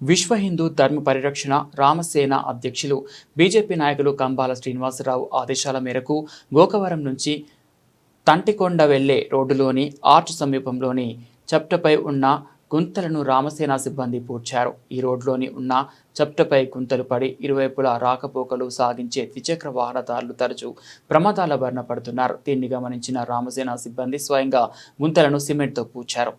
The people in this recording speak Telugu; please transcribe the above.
విశ్వ హిందూ ధర్మ పరిరక్షణ రామసేన అధ్యక్షులు బీజేపీ నాయకులు కంబాల శ్రీనివాసరావు ఆదేశాల మేరకు గోకవరం నుంచి తంటికొండ వెళ్ళే రోడ్డులోని ఆర్చ్ సమీపంలోని చప్టపై ఉన్న గుంతలను రామసేన సిబ్బంది పూడ్చారు. ఈ రోడ్లోని ఉన్న చప్టపై గుంతలు పడి ఇరువైపులా రాకపోకలు సాగించే ద్విచక్ర వాహనదారులు తరచూ ప్రమాదాల బారిన పడుతున్నారు. దీన్ని గమనించిన రామసేన సిబ్బంది స్వయంగా గుంతలను సిమెంట్తో పూడ్చారు.